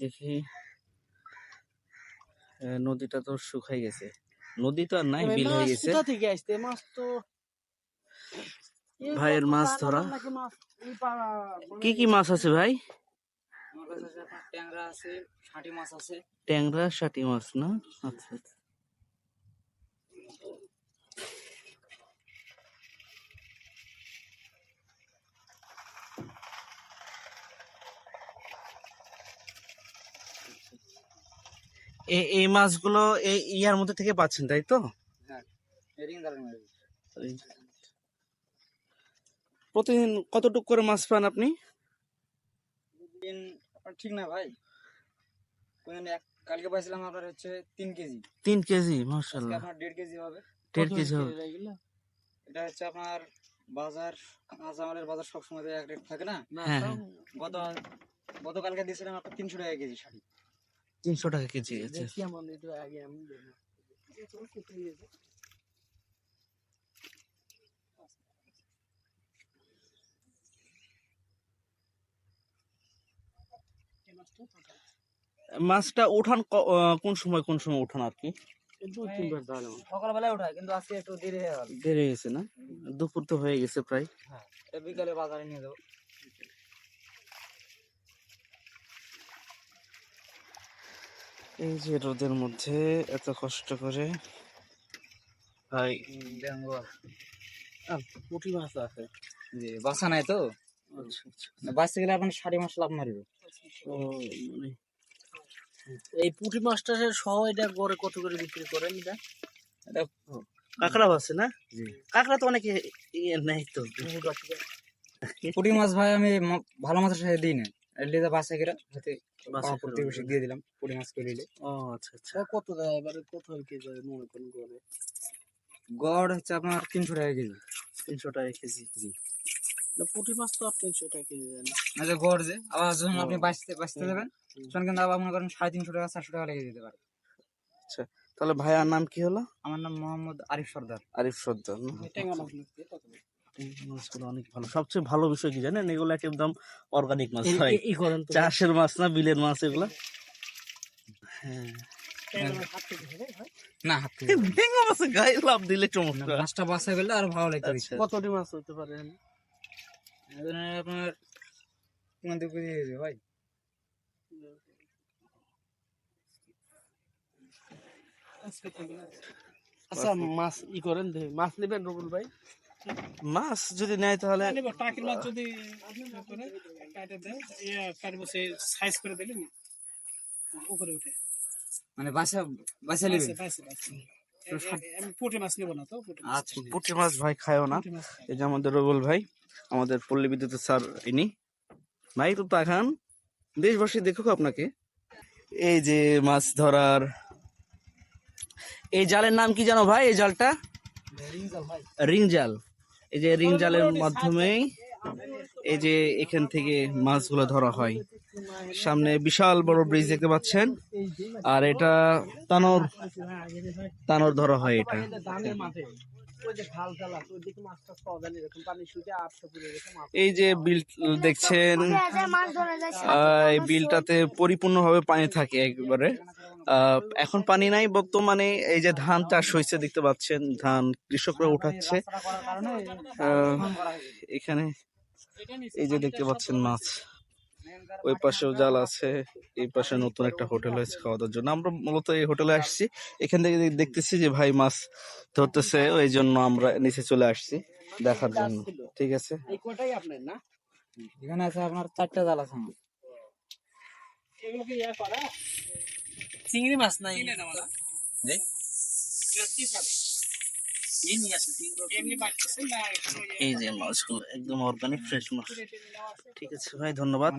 দেখি। নদীটা তো শুকাই গেছে। নদী তো আর নাই বিল হয়ে গেছে। থেকে আসছে? মাছ তো ভাইয়ের মাছ ধরা। কি কি মাছ আছে ভাই? আমার কাছে আছে আপনার ট্যাংরা আছে ষাটি মাছ আছে। ট্যাংরা ষাটি মাছ না? আচ্ছা আচ্ছা। এই মাছগুলো এই ইয়ার মধ্যে থেকে পাচ্ছেন তাই তো? হ্যাঁ প্রতিদিন কতটুক করে মাছ পান আপনি? ঠিক না ভাই। কালকে পাইছিলাম আপনার হচ্ছে তিন কেজি। তিন কেজি আপনার দেড় কেজি হবে। দেড় কেজি হবে। এটা হচ্ছে আপনার বাজার কাঁচামালের বাজার সবসময় এক রেট থাকে না? না, হ্যাঁ, গত গতকালকে দিয়েছিলাম আপনার তিনশো টাকা কেজি শাড়ি। তিনশো টাকা কেজি দেখব। মাছটা উঠান কোন সময় কোন সময় উঠান আর কি। সকালবেলায় ওঠায় কিন্তু আজকে একটু দেরি হয়ে গেল। দেরি হয়ে গেছে না? দুপুর তো হয়ে গেছে প্রায়। হ্যাঁ বিকালে বাজারে নিয়ে যাব। এই যে রোদের মধ্যে এত কষ্ট করে। ভাই পুঁটি মাছ আছে। জি বাসা নাই তো? আচ্ছা আচ্ছা। বাঁচতে গেলে আপনার ষাটি মাস লাভ মারবে। মানে এই পুঁটি মাছটা সহ এটা গড়ে কত করে বিক্রি করেন এটা? এটা কাঁকড়া আছে না? কাঁকড়া তো অনেকে ইয়ে নেই তো। পুঁটি মাছ। ভাই আমি ভালো মাছের সাথে দিই না। লিদা বাসা প্রতিবেশী দিয়ে দিলাম পুঁটি মাছ করে দিলে ও আচ্ছা আচ্ছা। কত দেয়? এবারে কত কেজি মনে করেন গড়ে? গড় হচ্ছে আপনার তিনশো টাকা কেজি। তিনশো টাকা কেজি। না পুঁটি মাছ তো আর তিনশো টাকা কেজি না। আচ্ছা গড় যে আবার যখন আপনি বাঁচতে বাঁচতে দেবেন তখন কিন্তু আবার মনে করেন সাড়ে তিনশো টাকা চারশো টাকা লেগে যেতে পারে। আচ্ছা তাহলে ভাইয়ার নাম কি হলো? আমার নাম মোহাম্মদ আরিফ সর্দার। আরিফ সর্দার এই মাছগুলো অনেক ভালো। সবচেয়ে ভালো বিষয় কি জানেন? এগুলো একদম অর্গানিক মাছ ভাই এই- এই করেন তো। চাষের মাছ না বিলের মাছ এগুলা? হ্যাঁ। হয়? না ভেঙে গায়ে লাভ দিলে চমৎকার। মাছটা বাসা গেলে আরও ভালো লাগবে আচ্ছা কতটি মাছ হতে পারে আপনার ভাই। আচ্ছা মাছ ই করেন মাছ নেবেন রবুল ভাই? মাছ যদি নেয় তাহলে টাকির মাছ যদি সাইজ করে দিলে উপরে উঠে। মানে বাসা বাসা নেবে? পুঁটি মাছ নেব না তো আচ্ছা। পুঁটি মাছ ভাই খায়ও না। এই যে আমাদের রবুল ভাই আমাদের পল্লী বিদ্যুতের স্যার ইনি। ভাই তো তাকান। দেশবাসী দেখুক আপনাকে। এই যে মাছ ধরার এই জালের নাম কি জানো ভাই এই জালটা? ভাই। রিং জাল এই যে রিং জালের মাধ্যমেই এই যে এখান থেকে মাছগুলো ধরা হয়। সামনে বিশাল বড় ব্রিজ দেখতে পাচ্ছেন। আর এটা তানোর তানোর ধরা হয় এটা। এই যে বিল দেখছেন আহ, এই বিলটাতে পরিপূর্ণভাবে পানি থাকে একবারে। এখন পানি নাই, বর্তমানে এই যে ধান চাষ হয়েছে দেখতে পাচ্ছেন, ধান কৃষকরা উঠাচ্ছে। এখানে এই যে দেখতে পাচ্ছেন মাছ। ওই পাশেও জাল আছে, এই পাশে নতুন একটা হোটেল হয়েছে খাওয়া জন্য। আমরা মূলত এই হোটেলে আসছি। এখান থেকে দেখতেছি যে ভাই মাছ ধরতেছে ওই জন্য আমরা নিচে চলে আসছি দেখার জন্য। ঠিক আছে? এখানে আছে আপনার চারটা জাল আছে আমার। এগুলো কি ইয়ে করা চিংড়ি মাছ নাই এই যে মাছগুলো একদম অর্গানিক ফ্রেশ মাছ ঠিক আছে ভাই ধন্যবাদ।